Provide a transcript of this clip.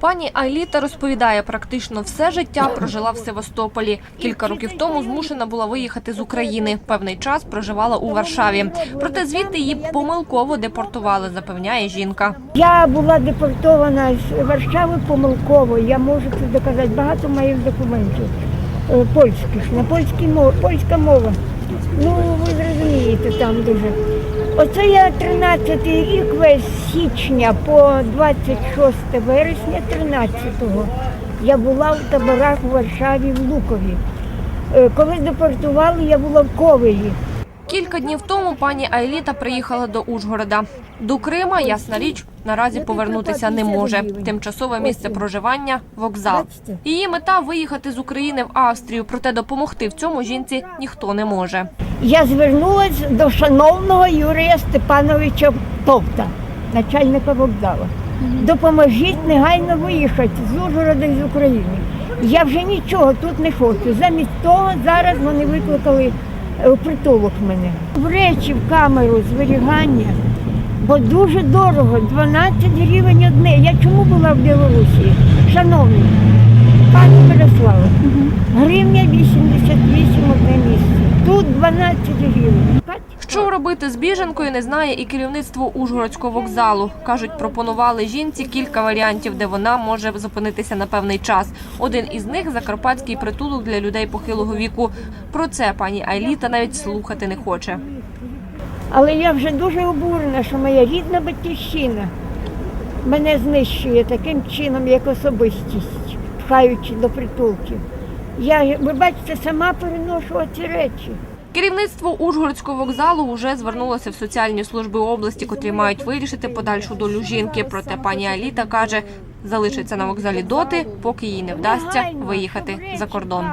Пані Айліта розповідає, практично все життя прожила в Севастополі. Кілька років тому змушена була виїхати з України. Певний час проживала у Варшаві. Проте звідти її помилково депортували, запевняє жінка. Я була депортована з Варшави помилково. Я можу це доказати. Багато моїх документів е, польських, на польській мові, польська мова. Ну, ви зрозумієте там дуже. Оце я 13 рік весь січня по 26 вересня 13-го я була в таборах в Варшаві в Лукові. Е, Коли депортували, я була в Ковелі. Кілька днів тому пані Айліта приїхала до Ужгорода. До Крима, ясна річ, наразі повернутися не може. Тимчасове місце проживання вокзал. Її мета виїхати з України в Австрію, проте допомогти в цьому жінці ніхто не може. Я звернулася до шановного Юрія Степановича Товта, начальника вокзалу. Допоможіть негайно виїхати з Ужгорода і з України. Я вже нічого тут не хочу. Замість того зараз вони викликали притулок мене. В речі в камеру зберігання, бо дуже дорого, 12 гривень одне. Я чому була в Білорусі? Шановні, пані Мирослава, гривня 88 одне місце. Тут 12 гривень. Що робити з біженкою, не знає і керівництво Ужгородського вокзалу. Кажуть, пропонували жінці кілька варіантів, де вона може зупинитися на певний час. Один із них закарпатський притулок для людей похилого віку. Про це пані Айліта навіть слухати не хоче. Але я вже дуже обурена, що моя рідна батьківщина мене знищує таким чином, як особистість, пхаючи до притулків. Я, ви бачите, сама переношу оці речі. Керівництво Ужгородського вокзалу вже звернулося в соціальні служби області, котрі мають вирішити подальшу долю жінки. Проте пані Аліта каже, залишиться на вокзалі доти, поки їй не вдасться виїхати за кордон.